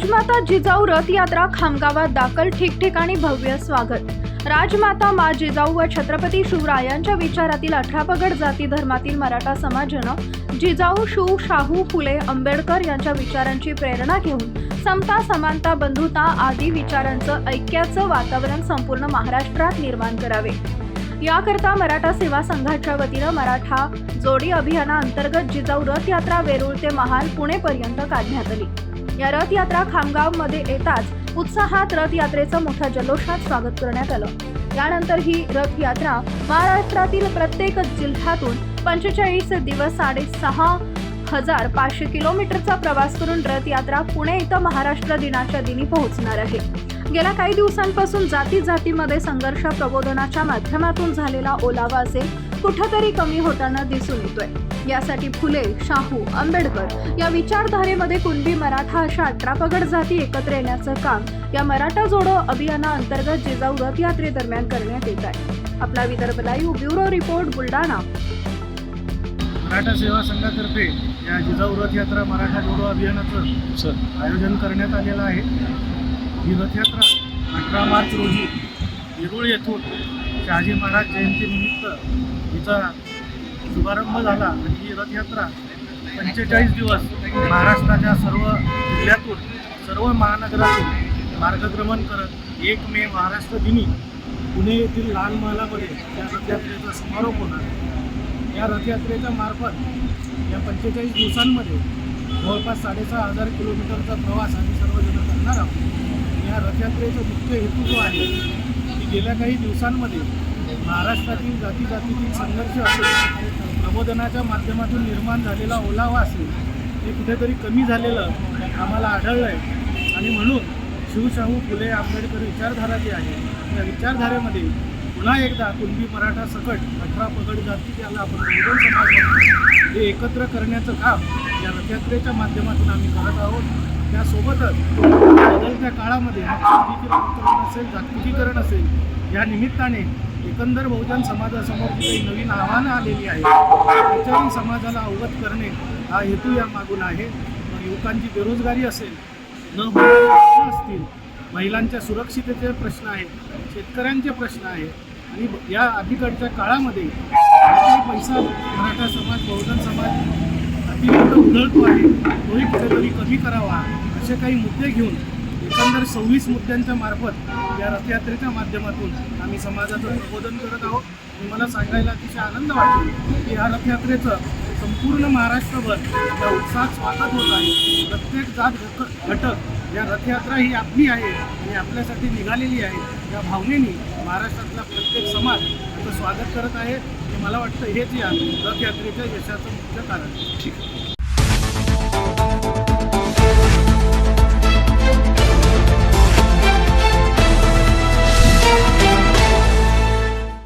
राजमाता जिजाऊ रथयात्रा खामगावात दाखल. ठिकठिकाणी भव्य स्वागत. राजमाता मा जिजाऊ व छत्रपती शिवरायांच्या विचारातील अठरा पगड जाती धर्मातील मराठा समाजानं जिजाऊ शिव शाहू फुले आंबेडकर यांच्या विचारांची प्रेरणा घेऊन समता समानता बंधुता आदी विचारांचं ऐक्याचं वातावरण संपूर्ण महाराष्ट्रात निर्माण करावे. याकरता मराठा सेवा संघाच्या वतीनं मराठा जोडी अभियानाअंतर्गत जिजाऊ रथयात्रा वेरूळ ते महाल पुणेपर्यंत काढण्यात आली. या रथयात्रा खामगावमध्ये येताच उत्साहात रथयात्रेचं मोठ्या जल्लोषात स्वागत करण्यात आलं. यानंतर ही रथयात्रा महाराष्ट्रातील प्रत्येक जिल्ह्यातून पंचेचाळीस दिवस साडेसहा हजार पाचशे किलोमीटरचा प्रवास करून रथयात्रा पुणे इथं महाराष्ट्र दिनाच्या दिनी पोहोचणार आहे. गेल्या काही दिवसांपासून जाती जातीमध्ये संघर्ष प्रबोधनाच्या माध्यमातून झालेला ओलावा असेल कुठंतरी कमी होताना दिसून येतोय. यासाठी फुले शाहू आंबेडकर या विचारधारेमध्ये कुणबी मराठा अशा अठरा पगड जाती एकत्र येण्याचं काम या मराठा जोडो अभियानाअंतर्गत जिजाऊ रथयात्रेदरम्यान करण्यात येत आहे. आपला Vidarbha live bureau report Buldhana. Maratha Seva संघातर्फे या जिजाऊ रथयात्रा मराठा जोडो अभियानाचं आयोजन करण्यात आलेलं आहे. ही रथयात्रा अठरा मार्च रोजी येरूळ येथून शहाजी महाराज जयंतीनिमित्त हिचा शुभारंभ झाला आणि ही रथयात्रा पंचेचाळीस दिवस महाराष्ट्राच्या सर्व जिल्ह्यातून सर्व महानगरातून मार्गक्रमण करत एक मे महाराष्ट्र दिनी पुणे येथील लाल महालामध्ये या रथयात्रेचा समारोप होणार या रथयात्रेच्या मार्फत या पंचेचाळीस दिवसांमध्ये जवळपास साडेसहा हजार किलोमीटरचा प्रवास आम्ही सर्वजण करणार आहोत. या रथयात्रेचा मुख्य हेतू जो आहे गेल्या काही दिवसांमध्ये महाराष्ट्रातील जाती जातीतील संघर्ष असेल प्रबोधनाच्या माध्यमातून निर्माण झालेला ओलावा असेल हे कुठेतरी कमी झालेलं आम्हाला आढळलं आहे आणि म्हणून शिवशाहू फुले आंबेडकर विचारधारा जी आहे. त्या विचारधारेमध्ये पुन्हा एकदा कुणबी मराठा सकट अठरा पगड जाती त्याला आपण बहुजन समाज हे एकत्र करण्याचं काम या रथयात्रेच्या माध्यमातून आम्ही करत आहोत. त्यासोबतच बदलत्या काळामध्ये जागतिकीकरण असेल जागतिकीकरण असेल या निमित्ताने एकंदर बहुजन समाजासमोर जी काही नवीन आव्हानं आलेली आहेत त्याच्याही समाजाला अवगत करणे हा हेतू या मागून आहे. युवकांची बेरोजगारी असेल न प्रश्न असतील महिलांच्या सुरक्षिततेचे प्रश्न आहेत शेतकऱ्यांचे प्रश्न आहेत आणि या अलीकडच्या काळामध्ये पैसा मराठा समाज बहुजन समाज अतिरिक्त उधळतो आहे तोही कुठेतरी कमी करावा असे काही मुद्दे घेऊन एकंदर सव्वीस मुद्द्यांच्या मार्फत या रथयात्रेच्या माध्यमातून आम्ही समाजाचं प्रबोधन करत आहोत. आणि मला सांगायला अतिशय आनंद वाटतो की या रथयात्रेचं संपूर्ण महाराष्ट्रभर या उत्साहात स्वागत होत आहे. प्रत्येक जात घटक घटक या रथयात्रा ही आपली आहे. आणि आपल्यासाठी निघालेली आहे. या भावनेने महाराष्ट्रातला प्रत्येक समाज याचं स्वागत करत आहे. मला वाटतं हेच या रथयात्रेच्या यशाचं मुख्य कारण ठीक आहे.